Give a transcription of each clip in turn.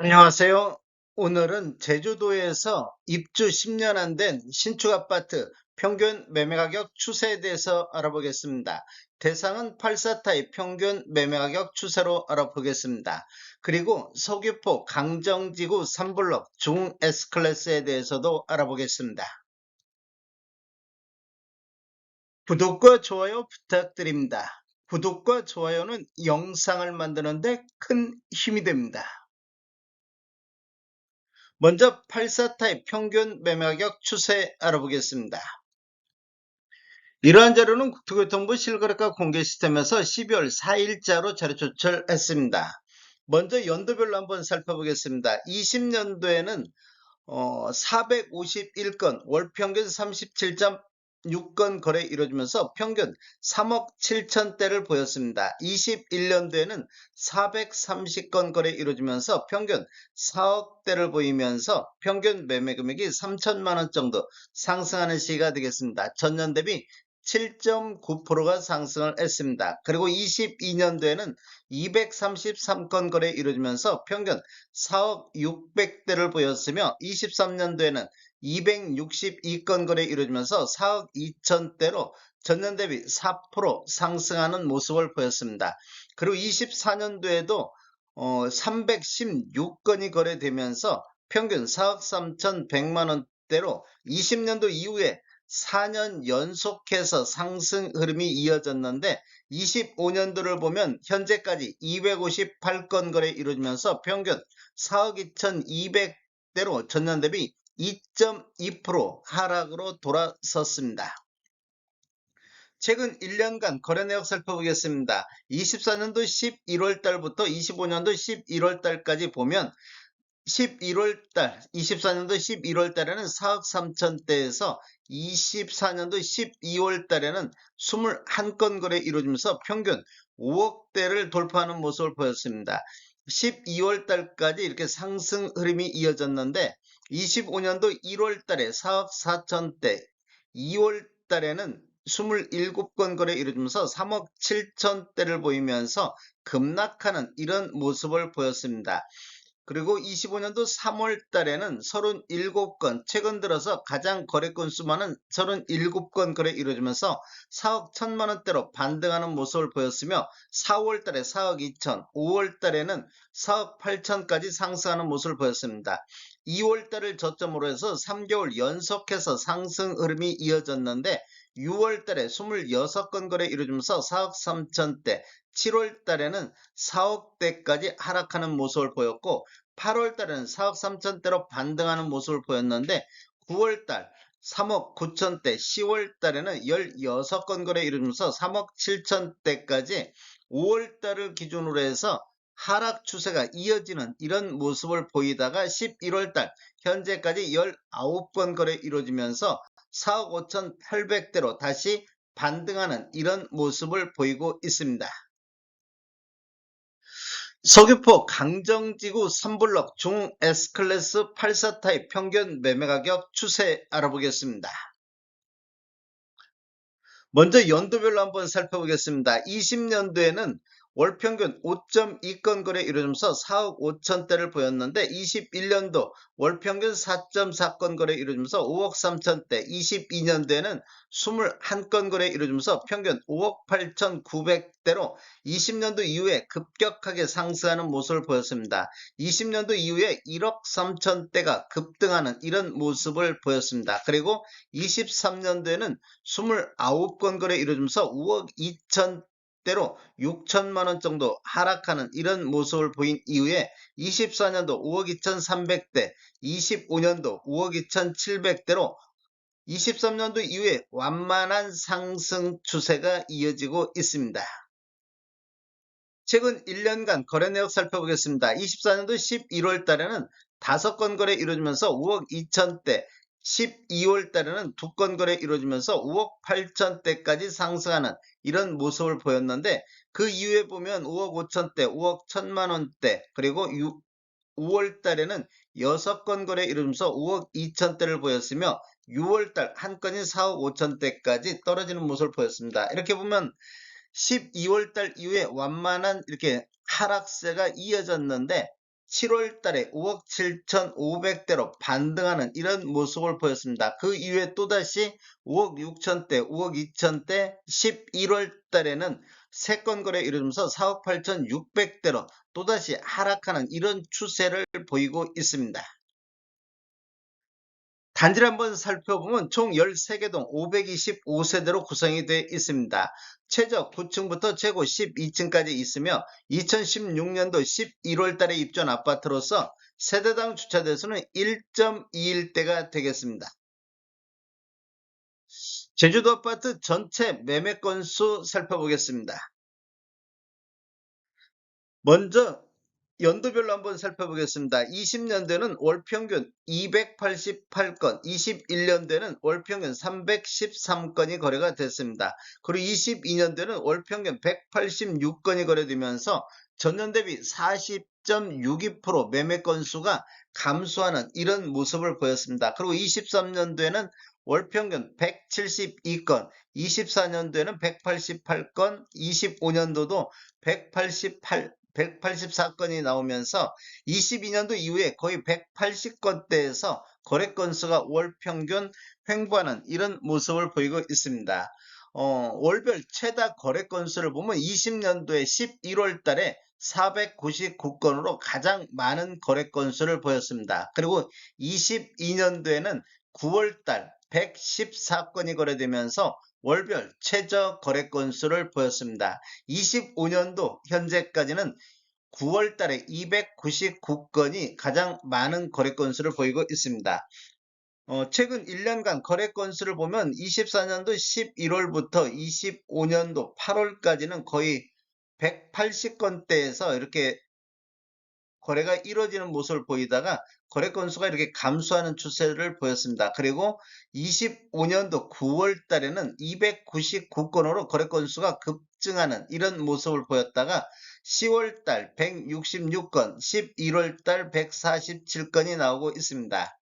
안녕하세요. 오늘은 제주도에서 입주 10년 안 된 신축 아파트 평균 매매 가격 추세에 대해서 알아보겠습니다. 대상은 84 타입 평균 매매 가격 추세로 알아보겠습니다. 그리고 서귀포 강정지구 3블럭 중 S클래스에 대해서도 알아보겠습니다. 구독과 좋아요 부탁드립니다. 구독과 좋아요는 영상을 만드는데 큰 힘이 됩니다. 먼저 84타입 평균 매매가격 추세 알아보겠습니다. 이러한 자료는 국토교통부 실거래가 공개 시스템에서 12월 4일자로 자료 조철했습니다. 먼저 연도별로 한번 살펴보겠습니다. 20년도에는 451건, 월 평균 37.6건 거래 이루어지면서 평균 3억 7천대를 보였습니다. 21년도에는 430건 거래 이루어지면서 평균 4억대를 보이면서 평균 매매 금액이 3천만 원 정도 상승하는 시기가 되겠습니다. 전년 대비 7.9%가 상승을 했습니다. 그리고 22년도에는 233건 거래 이루어지면서 평균 4억 600대를 보였으며 23년도에는 262건 거래 이루어지면서 4억 2천대로 전년 대비 4% 상승하는 모습을 보였습니다. 그리고 24년도에도 어, 316건이 거래되면서 평균 4억 3천100만 원대로 20년도 이후에 4년 연속해서 상승 흐름이 이어졌는데 25년도를 보면 현재까지 258건 거래 이루어지면서 평균 4억 2,200대로 전년 대비 2.2% 하락으로 돌아섰습니다. 최근 1년간 거래 내역 살펴보겠습니다. 24년도 11월 달부터 25년도 11월 달까지 보면 11월 달, 24년도 11월 달에는 4억 3천대에서 24년도 12월 달에는 21건 거래 이루어지면서 평균 5억대를 돌파하는 모습을 보였습니다. 12월 달까지 이렇게 상승 흐름이 이어졌는데 25년도 1월 달에 4억 4천대, 2월 달에는 27건 거래 이루어지면서 3억 7천대를 보이면서 급락하는 이런 모습을 보였습니다. 그리고 25년도 3월 달에는 37건, 최근 들어서 가장 거래 건수 많은 37건 거래 이루어지면서 4억 1천만 원대로 반등하는 모습을 보였으며 4월 달에 4억 2천, 5월 달에는 4억 8천까지 상승하는 모습을 보였습니다. 2월 달을 저점으로 해서 3개월 연속해서 상승 흐름이 이어졌는데 6월 달에 26건 거래 이루어지면서 4억 3천대, 7월 달에는 4억대까지 하락하는 모습을 보였고 8월 달에는 4억 3천대로 반등하는 모습을 보였는데 9월 달 3억 9천대, 10월 달에는 16건 거래 이루면서 3억 7천대까지 5월 달을 기준으로 해서 하락 추세가 이어지는 이런 모습을 보이다가 11월 달 현재까지 19건 거래 이루어지면서 4억 5천8백대로 다시 반등하는 이런 모습을 보이고 있습니다. 서귀포 강정지구 3블럭 중 S클래스 84타입 평균 매매가격 추세 알아보겠습니다. 먼저 연도별로 한번 살펴보겠습니다. 20년도에는 월 평균 5.2건 거래 이루어지면서 4억 5천대를 보였는데 21년도 월 평균 4.4건 거래 이루어지면서 5억 3천대 22년도에는 21건 거래 이루어지면서 평균 5억 8천 9백대로 20년도 이후에 급격하게 상승하는 모습을 보였습니다. 20년도 이후에 1억 3천대가 급등하는 이런 모습을 보였습니다. 그리고 23년도에는 29건 거래 이루어지면서 5억 2천 대로 6천만 원 정도 하락하는 이런 모습을 보인 이후에 24년도 5억 2,300대, 25년도 5억 2,700대로 23년도 이후에 완만한 상승 추세가 이어지고 있습니다. 최근 1년간 거래 내역 살펴보겠습니다. 24년도 11월 달에는 5건 거래 이루어지면서 5억 2천대, 12월 달에는 두 건 거래 이루어지면서 5억 8천대까지 상승하는 이런 모습을 보였는데 그 이후에 보면 5억 5천대, 5억 1천만 원대 그리고 6, 5월 달에는 6건 거래 이루면서 5억 2천대를 보였으며 6월 달한 건이 4억 5천대까지 떨어지는 모습을 보였습니다. 이렇게 보면 12월 달 이후에 완만한 이렇게 하락세가 이어졌는데 7월 달에 5억 7,500대로 반등하는 이런 모습을 보였습니다. 그 이후에 또다시 5억 6천대, 5억 2천대, 11월 달에는 세건 거래 이루면서 4억 8,600대로 또다시 하락하는 이런 추세를 보이고 있습니다. 단지를 한번 살펴보면 총 13개 동 525세대로 구성이 되어 있습니다. 최저 9층부터 최고 12층까지 있으며 2016년도 11월 달에 입주한 아파트로서 세대당 주차 대수는 1.21대가 되겠습니다. 제주도 아파트 전체 매매 건수 살펴보겠습니다. 먼저 연도별로 한번 살펴보겠습니다. 20년대는 월평균 288건, 21년대는 월평균 313건이 거래가 됐습니다. 그리고 22년대는 월평균 186건이 거래되면서 전년 대비 40.62% 매매 건수가 감소하는 이런 모습을 보였습니다. 그리고 23년도에는 월평균 172건, 24년도에는 188건, 25년도도 188 184건이 나오면서 22년도 이후에 거의 180건대에서 거래 건수가 월 평균 횡보하는 이런 모습을 보이고 있습니다. 어, 월별 최다 거래 건수를 보면 20년도에 11월 달에 499건으로 가장 많은 거래 건수를 보였습니다. 그리고 22년도에는 9월 달 114건이 거래되면서 월별 최저 거래 건수를 보였습니다. 25년도 현재까지는 9월 달에 299건이 가장 많은 거래 건수를 보이고 있습니다. 어, 최근 1년간 거래 건수를 보면 24년도 11월부터 25년도 8월까지는 거의 180건대에서 이렇게 거래가 이루어지는 모습을 보이다가 거래 건수가 이렇게 감소하는 추세를 보였습니다. 그리고 25년도 9월 달에는 299건으로 거래 건수가 급증하는 이런 모습을 보였다가 10월 달 166건, 11월 달 147건이 나오고 있습니다.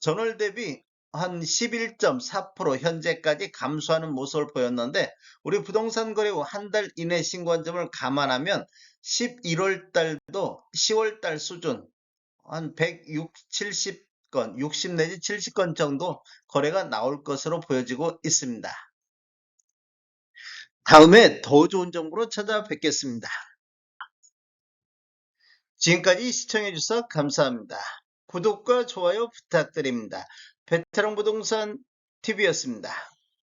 전월 대비 한 11.4% 현재까지 감소하는 모습을 보였는데 우리 부동산 거래 후 한 달 이내 신고한 점을 감안하면 11월 달도 10월 달 수준 한 160, 70건, 60 내지 70건 정도 거래가 나올 것으로 보여지고 있습니다. 다음에 더 좋은 정보로 찾아뵙겠습니다. 지금까지 시청해주셔서 감사합니다. 구독과 좋아요 부탁드립니다. 베테랑 부동산 TV였습니다.